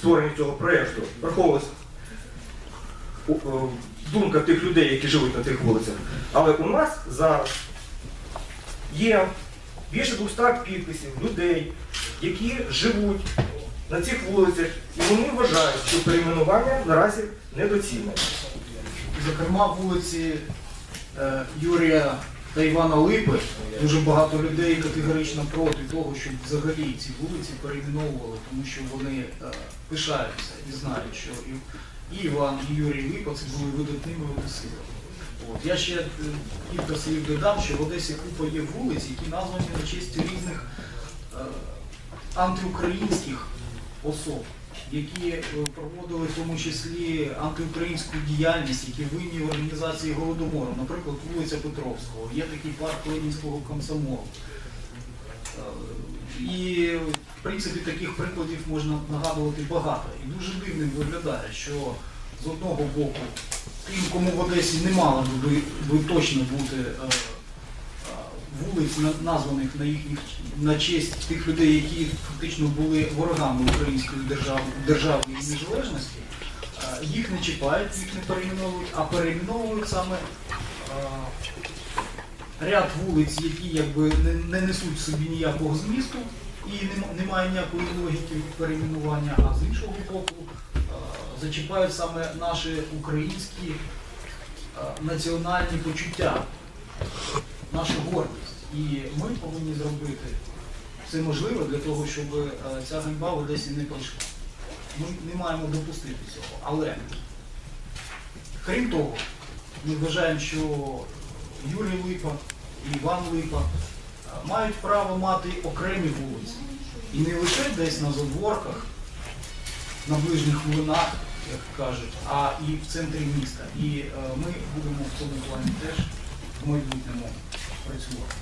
створенні цього проєкту враховувалась у- е, думка тих людей, які живуть на тих вулицях. Але у нас зараз є більше 200 підписів людей, які живуть на цих вулицях, і вони вважають, що перейменування наразі недоцільне. Зокрема, вулиці е, Юрія та Івана Липи дуже багато людей категорично проти того, щоб взагалі ці вулиці перейменовували, тому що вони е, пишаються і знають, що і, Іван, і Юрій Липа це були видатними одеситами. От. Я ще е, кілька слів додам, що в Одесі купа є вулиць, які названі на честь різних е, антиукраїнських особ, які е, проводили в тому числі антиукраїнську діяльність, які винні в організації Голодомору. Наприклад, вулиця Петровського, є такий парк Ленінського комсомолу. Е, І в принципі таких прикладів можна нагадувати багато. І дуже дивним виглядає, що з одного боку, тим, кому в Одесі не мало би, би точно бути е, вулиць, названих на їхніх на честь тих людей, які фактично були ворогами української держави, держави незалежності, їх не чіпають, їх не перейменовують, а перейменовують саме ряд вулиць, які якби не, не несуть в собі ніякого змісту і нем- немає ніякої логіки перейменування, а з іншого боку зачіпають саме наші українські національні почуття, нашу гордість. І ми повинні зробити все можливе для того, щоб е, ця ганьба в Одесі не пройшла. Ми не маємо допустити цього. Але крім того, ми вважаємо, що Юрій Липа і Іван Липа е, мають право мати окремі вулиці. І не лише десь на задворках, на ближніх млинах, як кажуть, а і в центрі міста. І е, ми будемо в цьому плані теж в майбутньому працювати.